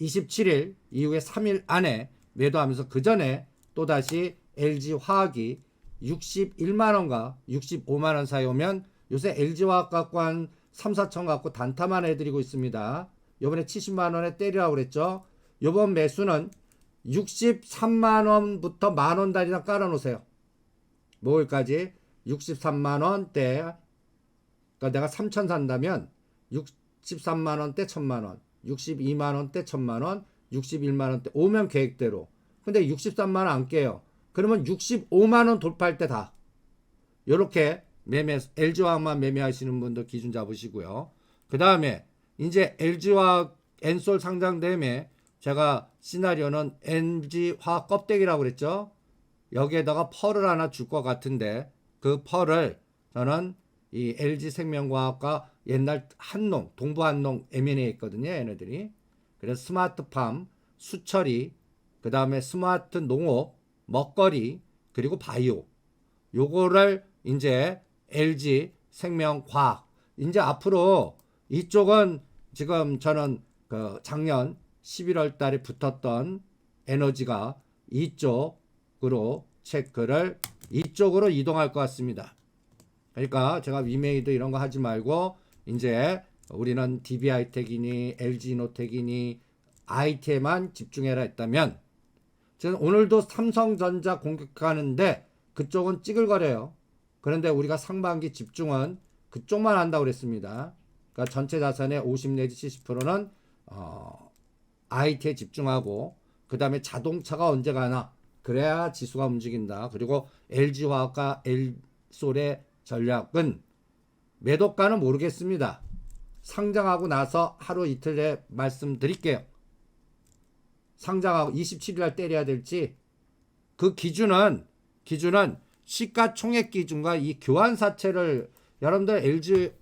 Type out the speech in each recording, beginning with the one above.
27일 이후에 3일 안에 매도하면서 그 전에 또다시 LG 화학이 61만 원과 65만 원 사이 오면 요새 LG 화학 갖고 한 3, 4천 갖고 단타만 해드리고 있습니다. 요번에 70만 원에 때리라고 그랬죠. 요번 매수는 63만 원부터 만 원짜리나 깔아 놓으세요. 목요일까지 63만 원대 그러니까 내가 3천 산다면 63만 원대 1000만 원, 62만 원대 1000만 원, 61만 원대 오면 계획대로. 근데 63만 원 안 깨요. 그러면 65만 원 돌파할 때 다. 요렇게 매매 LG화학만 매매하시는 분들 기준 잡으시고요. 그다음에 이제 LG화학 엔솔 상장됨에 제가 시나리오는 NG화학 껍데기라고 그랬죠. 여기에다가 펄을 하나 줄 것 같은데 그 펄을 저는 이 LG 생명과학과 옛날 한농 동부 한농 M&A 있거든요 얘네들이. 그래서 스마트팜 수처리 그 다음에 스마트 농업 먹거리 그리고 바이오. 요거를 이제 LG 생명과학. 이제 앞으로 이쪽은 지금 저는 그 작년 11월 달에 붙었던 에너지가 이쪽으로 체크를 이쪽으로 이동할 것 같습니다. 그러니까 제가 위메이드 이런 거 하지 말고 이제 우리는 DB하이텍이니 LG노텍이니 IT에만 집중해라 했다면 저는 오늘도 삼성전자 공격하는데 그쪽은 찌글거려요. 그런데 우리가 상반기 집중은 그쪽만 한다고 그랬습니다. 그러니까 전체 자산의 50 내지 70%는 어, IT에 집중하고 그 다음에 자동차가 언제 가나 그래야 지수가 움직인다. 그리고 LG화학과 L솔의 전략은 매도가는 모르겠습니다. 상장하고 나서 하루 이틀에 말씀드릴게요. 상장하고 27일 날 때려야 될지 그 기준은 기준은 시가총액 기준과 이 교환 사채를 여러분들 LG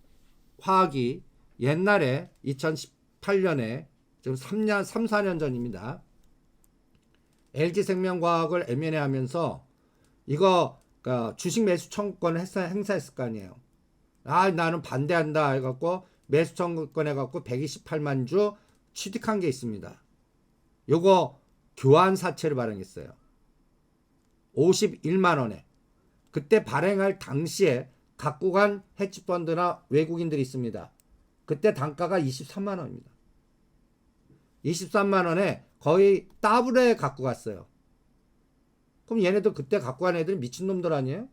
화학이 옛날에 2018년에 지금 3년 3, 4년 전입니다. LG 생명과학을 M&A 하면서 이거 그러니까 주식 매수 청구권을 행사, 행사했을 거 아니에요. 아 나는 반대한다 해갖고 매수 청구권 해갖고 128만 주 취득한 게 있습니다. 요거 교환 사채를 발행했어요. 51만 원에 그때 발행할 당시에 갖고 간 헤지펀드나 외국인들이 있습니다. 그때 단가가 23만 원입니다. 23만 원에 거의 더블에 갖고 갔어요. 그럼 얘네들 그때 갖고 간 애들 미친놈들 아니에요?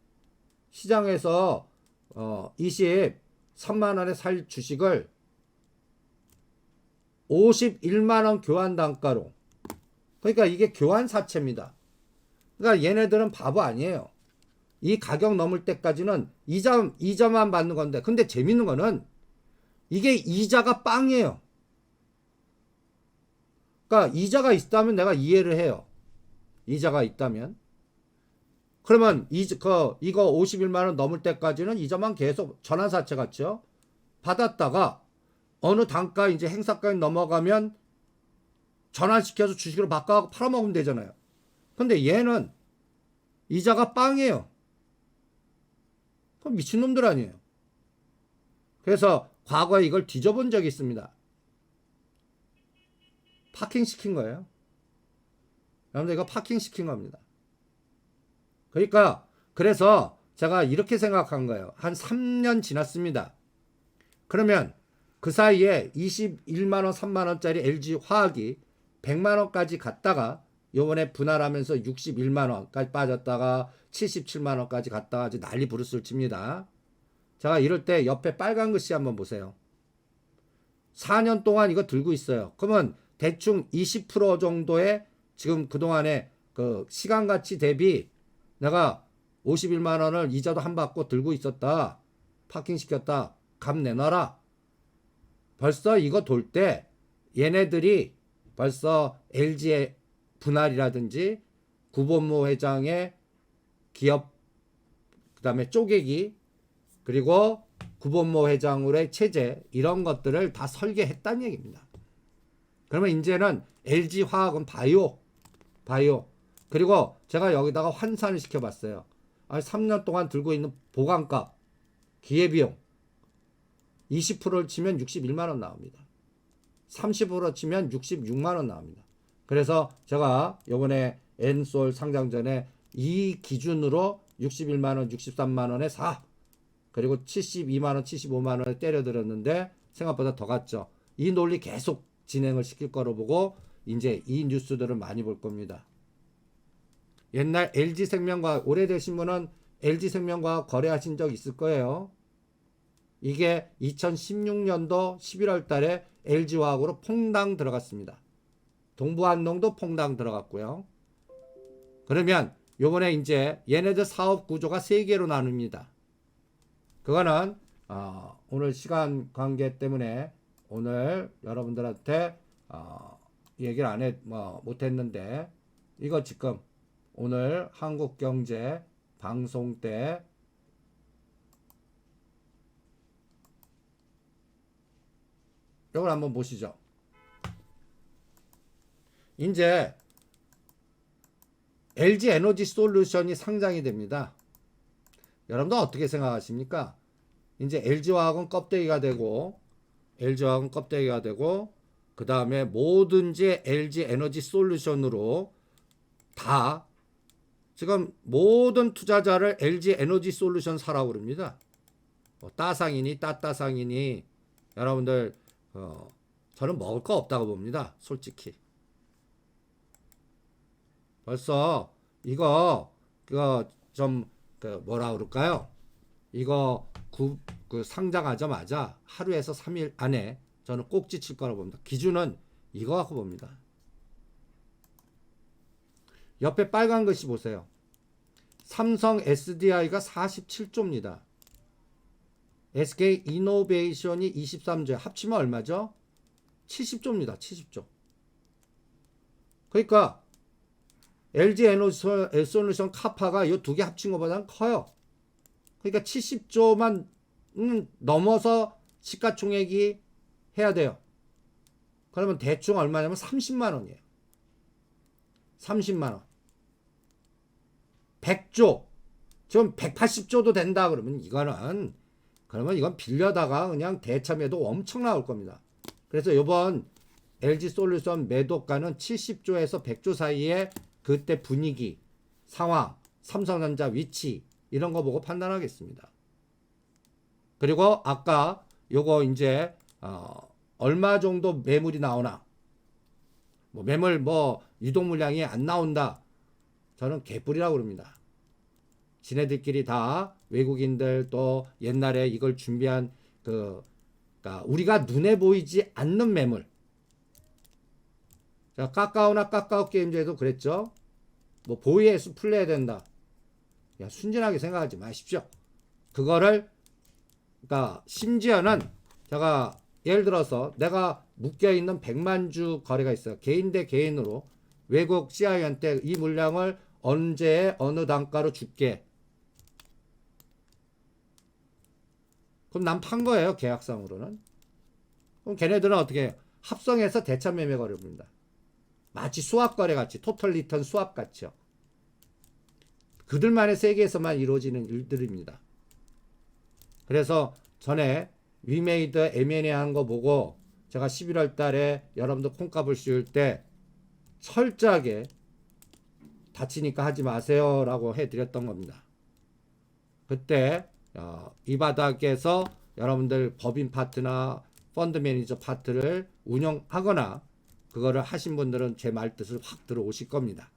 시장에서 어 23만 원에 살 주식을 51만 원 교환 단가로 그러니까 이게 교환 사채입니다. 그러니까 얘네들은 바보 아니에요. 이 가격 넘을 때까지는 이자 이자만 받는 건데 근데 재밌는 거는 이게 이자가 빵이에요. 그러니까 이자가 있다면 내가 이해를 해요. 이자가 있다면. 그러면 이, 그, 이거 51만 원 넘을 때까지는 이자만 계속 전환사채 같죠? 받았다가 어느 단가 이제 행사가에 넘어가면 전환시켜서 주식으로 바꿔갖고 팔아먹으면 되잖아요. 근데 얘는 이자가 빵이에요. 그럼 미친놈들 아니에요. 그래서 과거에 이걸 뒤져본 적이 있습니다. 파킹 시킨 거예요. 여러분들 이거 파킹 시킨 겁니다. 그러니까 그래서 제가 이렇게 생각한 거예요. 한 3년 지났습니다. 그러면 그 사이에 21만 원, 3만 원짜리 LG 화학이 100만 원까지 갔다가 요번에 분할하면서 61만 원까지 빠졌다가 77만 원까지 갔다가 이제 난리 부르스를 칩니다. 제가 이럴 때 옆에 빨간 글씨 한번 보세요. 4년 동안 이거 들고 있어요. 그러면 대충 20% 정도의 지금 그동안에 그 시간 가치 대비 내가 51만 원을 이자도 한 받고 들고 있었다. 파킹 시켰다. 값 내놔라. 벌써 이거 돌 때 얘네들이 벌써 LG의 분할이라든지 구본모 회장의 기업 그다음에 쪼개기 그리고 구본모 회장으로의 체제 이런 것들을 다 설계했다는 얘기입니다. 그러면 이제는 LG 화학은 바이오 바이오 그리고 제가 여기다가 환산을 시켜봤어요. 아, 3년 동안 들고 있는 보관값 기회비용 20%를 치면 61만 원 나옵니다. 30으로 치면 66만 원 나옵니다. 그래서 제가 요번에 엔솔 상장 전에 이 기준으로 61만 원, 63만 원에 사. 그리고 72만 원, 75만 원에 때려들었는데 생각보다 더 갔죠. 이 논리 계속 진행을 시킬 거로 보고 이제 이 뉴스들을 많이 볼 겁니다. 옛날 LG생명과 오래되신 분은 LG생명과 거래하신 적 있을 거예요. 이게 2016년도 11월 달에 LG화학으로 퐁당 들어갔습니다. 동부안농도 퐁당 들어갔고요. 그러면 요번에 이제 얘네들 사업 구조가 세 개로 나눕니다. 그거는 어, 오늘 시간 관계 때문에 오늘 여러분들한테 어, 얘기를 안 해, 뭐, 못했는데 이거 지금 오늘 한국경제 방송 때 이걸 한번 보시죠. 이제 LG 에너지 솔루션이 상장이 됩니다. 여러분들 어떻게 생각하십니까? 이제 LG화학은 껍데기가 되고 LG화학은 껍데기가 되고 그 다음에 뭐든지 LG 에너지 솔루션으로 다 지금 모든 투자자를 LG 에너지 솔루션 사라고 그럽니다. 뭐 따상이니 따따상이니 여러분들 어, 저는 먹을 거 없다고 봅니다. 솔직히. 벌써 이거 그거 좀그 뭐라 그럴까요? 이거 구, 그 상장하자마자 하루에서 3일 안에 저는 꼭지 칠 거라고 봅니다. 기준은 이거 갖고 봅니다. 옆에 빨간 것이 보세요. 삼성 SDI가 47조입니다. SK 이노베이션이 23조. 합치면 얼마죠? 70조입니다. 70조. 그러니까 LG 에너지 솔루션 카파가 이 두 개 합친 것보다는 커요. 그러니까 70조만 음, 넘어서 시가총액이 해야 돼요. 그러면 대충 얼마냐면 30만 원이에요. 30만 원. 100조. 지금 180조도 된다 그러면 이거는 그러면 이건 빌려다가 그냥 대참해도 엄청 나올 겁니다. 그래서 이번 LG 솔루션 매도가는 70조에서 100조 사이에 그때 분위기, 상황, 삼성전자 위치 이런 거 보고 판단하겠습니다. 그리고 아까 요거 이제 어 얼마 정도 매물이 나오나 뭐 매물 뭐 유동 물량이 안 나온다. 저는 개뿔이라고 그럽니다. 지네들끼리 다 외국인들 또 옛날에 이걸 준비한 그 그러니까 우리가 눈에 보이지 않는 매물. 자, 까까오나 까까오 게임즈에도 그랬죠. 뭐 보이에서 플레이 된다. 야, 순진하게 생각하지 마십시오. 그거를 그러니까 심지어는 제가 예를 들어서 내가 묶여 있는 100만 주 거래가 있어요. 개인 대 개인으로 외국 CI한테 이 물량을 언제 어느 단가로 줄게. 그럼 난 판 거예요. 계약상으로는. 그럼 걔네들은 어떻게 해요? 합성해서 대차 매매 거래를 봅니다. 마치 수합 거래 같이 토털 리턴 수합 같이요. 그들만의 세계에서만 이루어지는 일들입니다. 그래서 전에 위메이드 M&A 한 거 보고 제가 11월 달에 여러분들 콩값을 씌울 때 철저하게 다치니까 하지 마세요라고 해드렸던 겁니다. 그때 어, 이 바닥에서 여러분들 법인 파트나 펀드 매니저 파트를 운영하거나 그거를 하신 분들은 제 말 뜻을 확 들어오실 겁니다.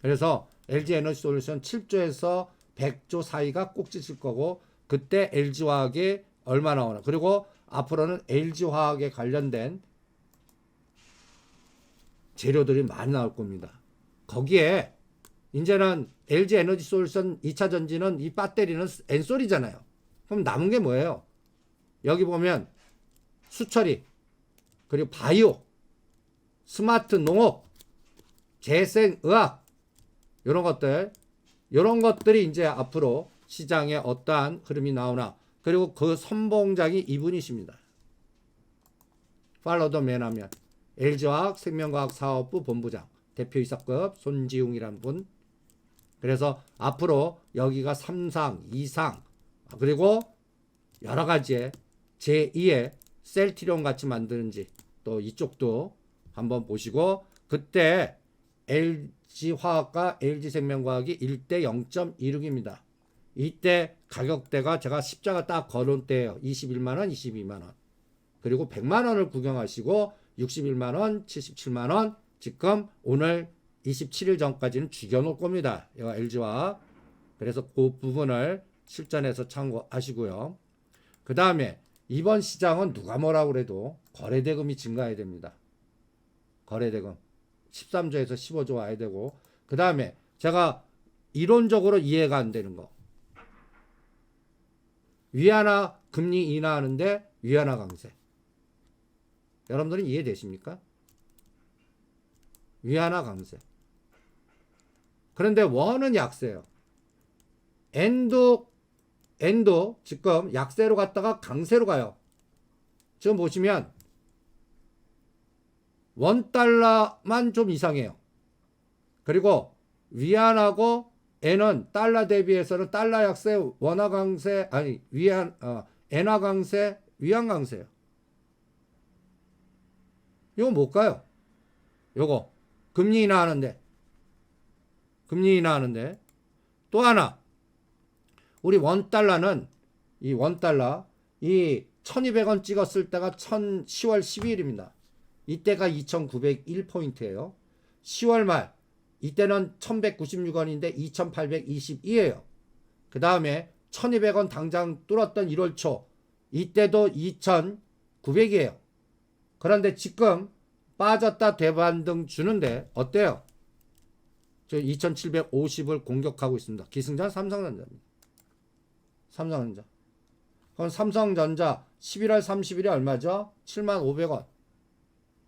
그래서 LG 에너지 솔루션 7조에서 100조 사이가 꼭지칠 거고 그때 LG 화학이 얼마 나오나 그리고 앞으로는 LG 화학에 관련된 재료들이 많이 나올 겁니다. 거기에 이제는 LG 에너지 솔루션 2차 전지는 이 배터리는 엔솔이잖아요. 그럼 남은 게 뭐예요? 여기 보면 수처리 그리고 바이오 스마트 농업 재생의학 이런 것들 이런 것들이 이제 앞으로 시장에 어떠한 흐름이 나오나 그리고 그 선봉장이 이분이십니다. 팔로더 맨하면 LG화학 생명과학 사업부 본부장 대표이사급 손지웅이란 분. 그래서 앞으로 여기가 3상, 2상 그리고 여러 가지의 제2의 셀티론 같이 만드는지 또 이쪽도 한번 보시고 그때 LG 화학과 LG 생명과학이 1대 0.26입니다. 이때 가격대가 제가 십자가 딱 걸은 때예요. 21만 원, 22만 원. 그리고 100만 원을 구경하시고 61만 원, 77만 원. 지금 오늘 27일 전까지는 죽여 놓을 겁니다. 이거 LG화. 그래서 그 부분을 실전에서 참고하시고요. 그 다음에 이번 시장은 누가 뭐라고 그래도 거래대금이 증가해야 됩니다. 거래대금 13조에서 15조 와야 되고 그 다음에 제가 이론적으로 이해가 안 되는 거 위안화 금리 인하하는데 위안화 강세 여러분들은 이해되십니까? 위안화 강세 그런데 원은 약세요 엔도 엔도 지금 약세로 갔다가 강세로 가요. 지금 보시면 원 달러만 좀 이상해요. 그리고 위안하고 엔은 달러 대비해서는 달러 약세, 원화 강세, 아니 위안, 어, 엔화 강세, 위안 강세요. 이거 뭘까요? 요거 금리 인하하는데 금리 인하하는데 또 하나 우리 원 달러는 이 원 달러 이 1200원 찍었을 때가 1000 10월 12일입니다. 이때가 2901포인트예요. 10월 말 이때는 1196원인데 2822예요. 그 다음에 1200원 당장 뚫었던 1월 초 이때도 2900이에요. 그런데 지금 빠졌다 대반등 주는데 어때요? 저 2750을 공격하고 있습니다. 기승전 삼성전자입니다. 삼성전자. 그럼 삼성전자 11월 30일이 얼마죠? 7만 500원.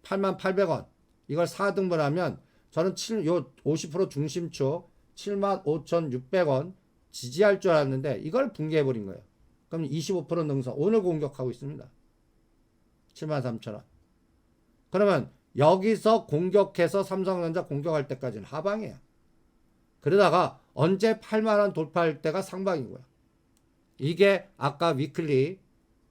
8만 800원. 이걸 4등분 하면 저는 7, 요 50% 중심축 7만 5,600원 지지할 줄 알았는데 이걸 붕괴해버린 거예요. 그럼 25% 능선. 오늘 공격하고 있습니다. 7만 3천원. 그러면 여기서 공격해서 삼성전자 공격할 때까지는 하방이에요. 그러다가 언제 8만원 돌파할 때가 상방인 거야. 이게 아까 위클리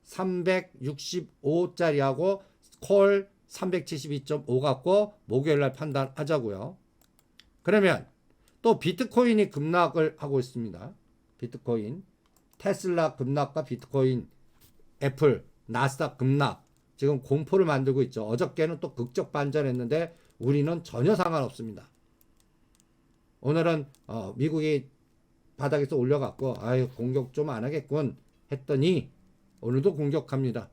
365짜리하고 콜 372.5 갖고 목요일 날 판단하자고요. 그러면 또 비트코인이 급락을 하고 있습니다. 비트코인, 테슬라 급락과 비트코인, 애플, 나스닥 급락 지금 공포를 만들고 있죠. 어저께는 또 극적 반전했는데 우리는 전혀 상관없습니다. 오늘은 어, 미국이 바닥에서 올려갖고 아유 공격 좀 안 하겠군 했더니 오늘도 공격합니다.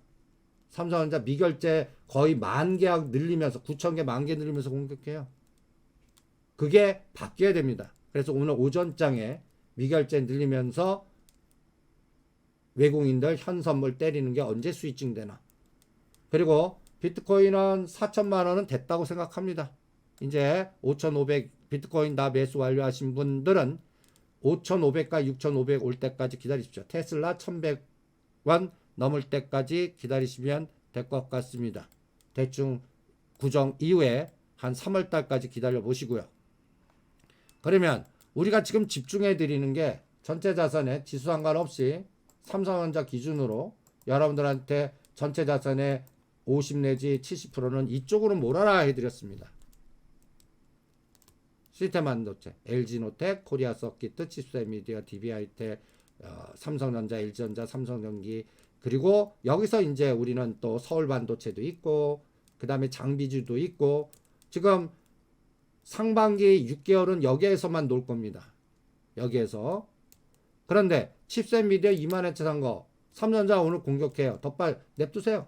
삼성전자 미결제 거의 만 계약 늘리면서 9천 개 만 개 늘리면서 공격해요. 그게 바뀌어야 됩니다. 그래서 오늘 오전장에 미결제 늘리면서 외국인들 현 선물 때리는 게 언제 수익증 되나. 그리고 비트코인은 4천만 원은 됐다고 생각합니다. 이제 5,500 비트코인 다 매수 완료하신 분들은 5,500과 6,500 올 때까지 기다리십시오. 테슬라 1,100원 넘을 때까지 기다리시면 될 것 같습니다. 대충 구정 이후에 한 3월 달까지 기다려 보시고요. 그러면 우리가 지금 집중해 드리는 게 전체 자산에 지수 상관없이 삼성전자 기준으로 여러분들한테 전체 자산의 50 내지 70%는 이쪽으로 몰아라 해드렸습니다. 시스템 반도체, LG노텍, 코리아 서킷, 칩셋미디어, DB하이텍, 어, 삼성전자, LG전자, 삼성전기 그리고 여기서 이제 우리는 또 서울 반도체도 있고 그 다음에 장비주도 있고 지금 상반기 6개월은 여기에서만 놀 겁니다. 여기에서 그런데 칩셋 미디어 2만 회차 산거 삼성전자 오늘 공격해요. 덧발 냅두세요.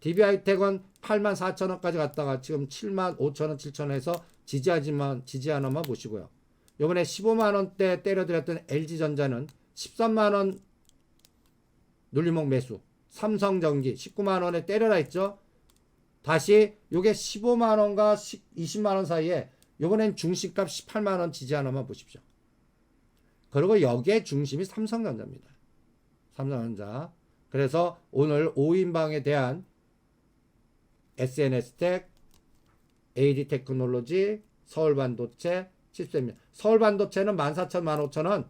DB하이텍은 8만 4천 원까지 갔다가 지금 7만 5천 원, 7천 원에서 지지하지만 지지하나만 보시고요. 요번에 15만 원대 때려드렸던 LG전자는 13만 원 눌리목 매수. 삼성전기 19만 원에 때려라 했죠. 다시 요게 15만 원과 20만 원 사이에 요번엔 중심값 18만 원 지지 하나만 보십시오. 그리고 여기에 중심이 삼성전자입니다. 삼성전자. 그래서 오늘 5인방에 대한 SNS텍, AD 테크놀로지, 서울반도체, 칩셋입니다. 서울반도체는 14,000, 15,000원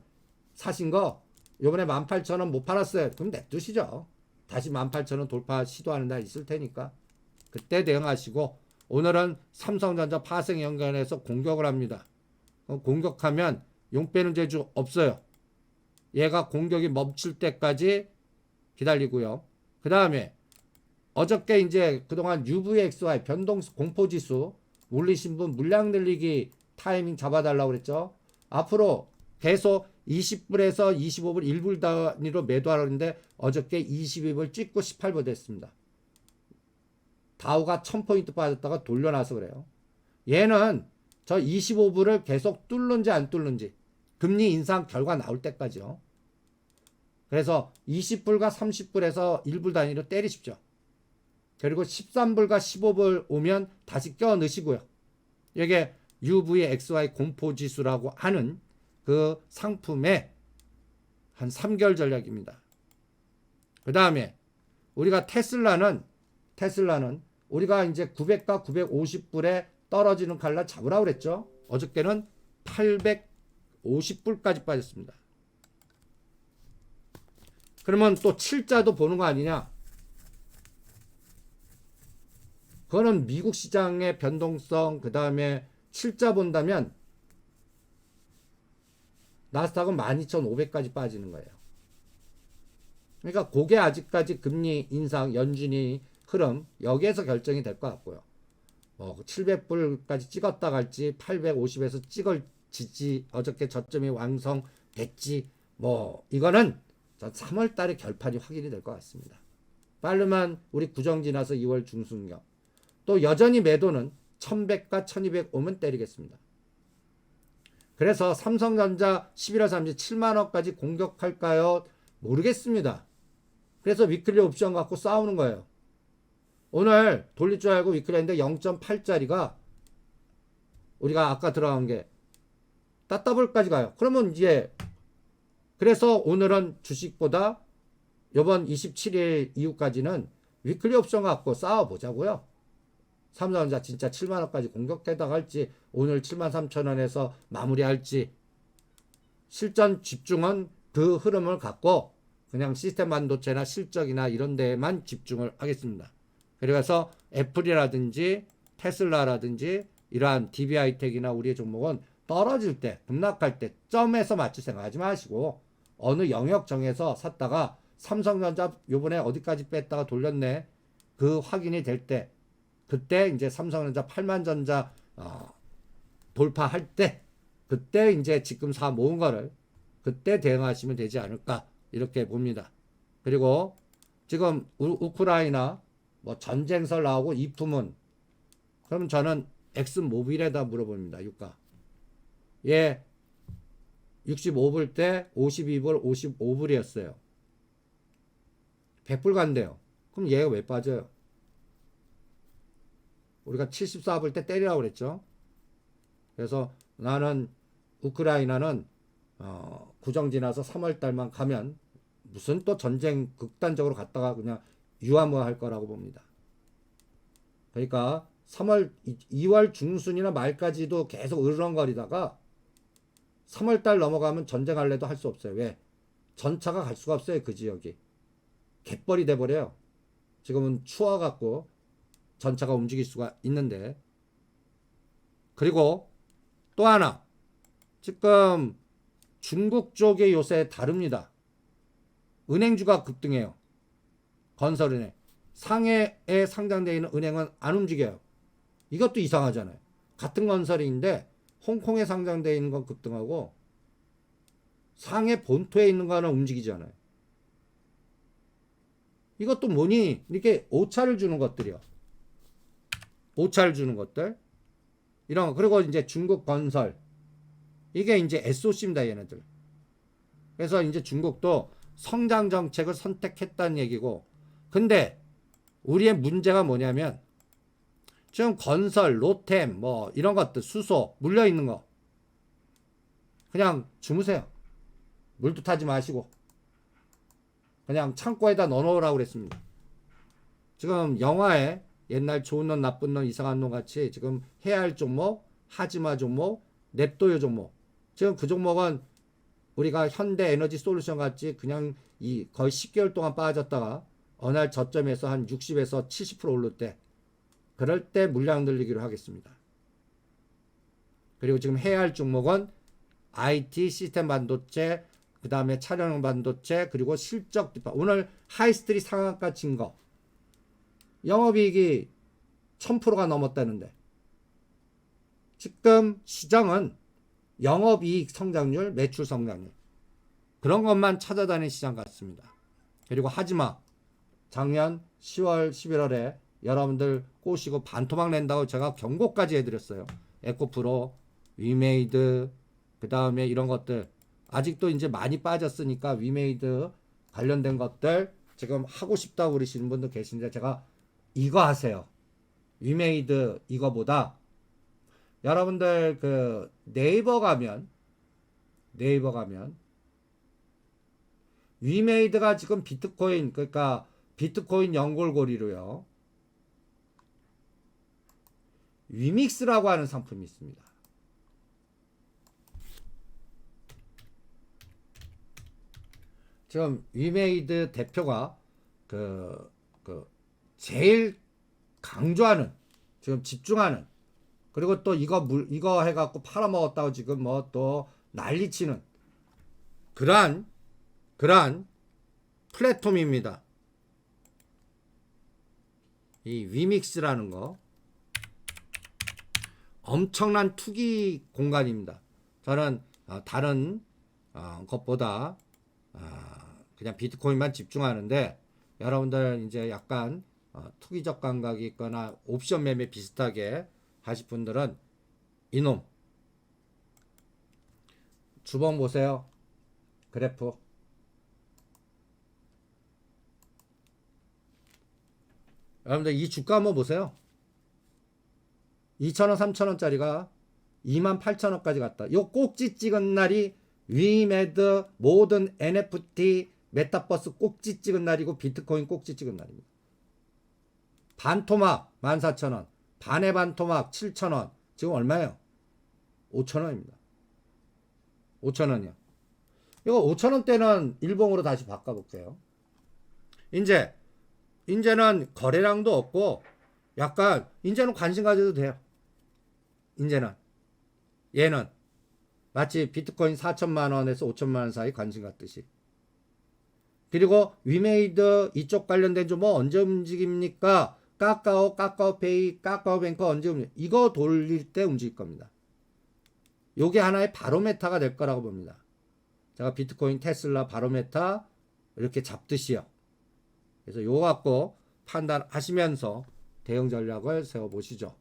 사신 거 요번에 18,000원 못 팔았어요. 그럼 냅두시죠. 다시 18,000원 돌파 시도하는 날 있을 테니까 그때 대응하시고 오늘은 삼성전자 파생 연관해서 공격을 합니다. 그럼 공격하면 용 빼는 재주 없어요. 얘가 공격이 멈출 때까지 기다리고요. 그 다음에 어저께 이제 그동안 UVXY 변동 공포지수 올리신 분 물량 늘리기 타이밍 잡아달라고 그랬죠. 앞으로 계속 20불에서 25불 1불 단위로 매도하려는데 어저께 22불 찍고 18불 됐습니다. 다우가 1000포인트 빠졌다가 돌려놔서 그래요. 얘는 저 25불을 계속 뚫는지 안 뚫는지 금리 인상 결과 나올 때까지요. 그래서 20불과 30불에서 1불 단위로 때리십시오. 그리고 13불과 15불 오면 다시 껴 넣으시고요. 이게 UVXY 공포지수라고 하는 그 상품의 한 3개월 전략입니다. 그 다음에 우리가 테슬라는 테슬라는 우리가 이제 900과 950불에 떨어지는 칼날 잡으라고 그랬죠. 어저께는 850불까지 빠졌습니다. 그러면 또 7자도 보는 거 아니냐? 그거는 미국 시장의 변동성 그 다음에 7자 본다면 나스닥은 12,500까지 빠지는 거예요. 그러니까 그게 아직까지 금리 인상 연준이 흐름 여기에서 결정이 될 것 같고요. 뭐 700불까지 찍었다 갈지 850에서 찍을지 어저께 저점이 완성됐지 뭐 이거는 3월 달에 결판이 확인이 될 것 같습니다. 빠르면 우리 구정 지나서 2월 중순경 또 여전히 매도는 1100과 1200 오면 때리겠습니다. 그래서 삼성전자 11월 30일 7만 원까지 공격할까요? 모르겠습니다. 그래서 위클리 옵션 갖고 싸우는 거예요. 오늘 돌릴 줄 알고 위클리 했는데 0.8짜리가 우리가 아까 들어간 게 따따블까지 가요. 그러면 이제 그래서 오늘은 주식보다 이번 27일 이후까지는 위클리 옵션 갖고 싸워 보자고요. 삼성전자 진짜 7만 원까지 공격해다 갈지 오늘 7만 3천 원에서 마무리할지 실전 집중은 그 흐름을 갖고 그냥 시스템 반도체나 실적이나 이런 데에만 집중을 하겠습니다. 그래서 애플이라든지 테슬라라든지 이러한 DB하이텍이나 우리의 종목은 떨어질 때 급락할 때 점에서 맞출 생각하지 마시고 어느 영역 정해서 샀다가 삼성전자 요번에 어디까지 뺐다가 돌렸네 그 확인이 될 때 그때 이제 삼성전자 8만 전자 어, 돌파할 때 그때 이제 지금 사 모은 거를 그때 대응하시면 되지 않을까 이렇게 봅니다. 그리고 지금 우, 우크라이나 뭐 전쟁설 나오고 이품은 그럼 저는 엑스모빌에다 물어봅니다. 유가. 예. 65불 때 52불 55불이었어요. 100불 간대요. 그럼 얘가 왜 빠져요? 우리가 74불 때 때리라고 그랬죠. 그래서 나는 우크라이나는 어, 구정 지나서 3월 달만 가면 무슨 또 전쟁 극단적으로 갔다가 그냥 유화무할 거라고 봅니다. 그러니까 3월 2월 중순이나 말까지도 계속 으르렁거리다가 3월 달 넘어가면 전쟁할래도 할 수 없어요. 왜? 전차가 갈 수가 없어요. 그 지역이. 갯벌이 돼 버려요. 지금은 추워 갖고 전차가 움직일 수가 있는데 그리고 또 하나 지금 중국 쪽의 요새 다릅니다. 은행주가 급등해요. 건설은행. 상해에 상장되어 있는 은행은 안 움직여요. 이것도 이상하잖아요. 같은 건설인데 홍콩에 상장되어 있는 건 급등하고 상해 본토에 있는 거는 움직이잖아요. 이것도 뭐니? 이렇게 오차를 주는 것들이요. 오차를 주는 것들. 이런 거. 그리고 이제 중국 건설. 이게 이제 SOC입니다, 얘네들. 그래서 이제 중국도 성장 정책을 선택했다는 얘기고. 근데 우리의 문제가 뭐냐면 지금 건설, 로템, 뭐 이런 것들, 수소, 물려 있는 거. 그냥 주무세요. 물도 타지 마시고. 그냥 창고에다 넣어놓으라고 그랬습니다. 지금 영화에 옛날 좋은 놈, 나쁜 놈, 이상한 놈 같이 지금 해야 할 종목, 하지마 종목, 냅둬요 종목. 지금 그 종목은 우리가 현대 에너지 솔루션 같이 그냥 이 거의 10개월 동안 빠졌다가 어느 날 저점에서 한 60에서 70% 오를 때 그럴 때 물량 늘리기로 하겠습니다. 그리고 지금 해야 할 종목은 IT 시스템 반도체, 그 다음에 차량 반도체, 그리고 실적. 오늘 하이스트리 상한가 친 거. 영업이익이 1000%가 넘었다는데. 지금 시장은 영업이익 성장률, 매출 성장률. 그런 것만 찾아다니는 시장 같습니다. 그리고 하지마. 작년 10월, 11월에 여러분들 꼬시고 반토막 낸다고 제가 경고까지 해드렸어요. 에코프로, 위메이드, 그 다음에 이런 것들. 아직도 이제 많이 빠졌으니까 위메이드 관련된 것들 지금 하고 싶다고 그러시는 분도 계신데 제가 이거 하세요. 위메이드 이거보다 여러분들 그 네이버 가면 네이버 가면 위메이드가 지금 비트코인 그러니까 비트코인 연골고리로요. 위믹스라고 하는 상품이 있습니다. 지금 위메이드 대표가 그, 그 제일 강조하는 지금 집중하는 그리고 또 이거 물 이거 해갖고 팔아먹었다고 지금 뭐 또 난리치는 그러한 그러한 플랫폼입니다. 이 위믹스라는 거 엄청난 투기 공간입니다. 저는 어, 다른 어, 것보다 어, 그냥 비트코인만 집중하는데 여러분들 이제 약간 어, 투기적 감각이 있거나 옵션 매매 비슷하게 하실 분들은 이놈 주봉 보세요. 그래프 여러분들 이 주가 한번 보세요. 2,000원, 3,000원짜리가 28,000원까지 갔다. 요 꼭지 찍은 날이 위메드 모든 NFT 메타버스 꼭지 찍은 날이고 비트코인 꼭지 찍은 날입니다. 반토막 14,000원, 반의 반토막 7,000원. 지금 얼마예요? 5,000원입니다. 5,000원이요. 이거 5,000원대는 일봉으로 다시 바꿔 볼게요. 이제 이제는 거래량도 없고 약간 이제는 관심 가져도 돼요. 이제는 얘는 마치 비트코인 4천만 원에서 5천만 원 사이 관심 갖듯이. 그리고 위메이드 이쪽 관련된 좀 뭐 언제 움직입니까? 까까오, 까까오페이, 까까오뱅크 언제 움직? 이거 돌릴 때 움직일 겁니다. 요게 하나의 바로메타가 될 거라고 봅니다. 제가 비트코인, 테슬라, 바로메타 이렇게 잡듯이요. 그래서 요거 갖고 판단하시면서 대응 전략을 세워 보시죠.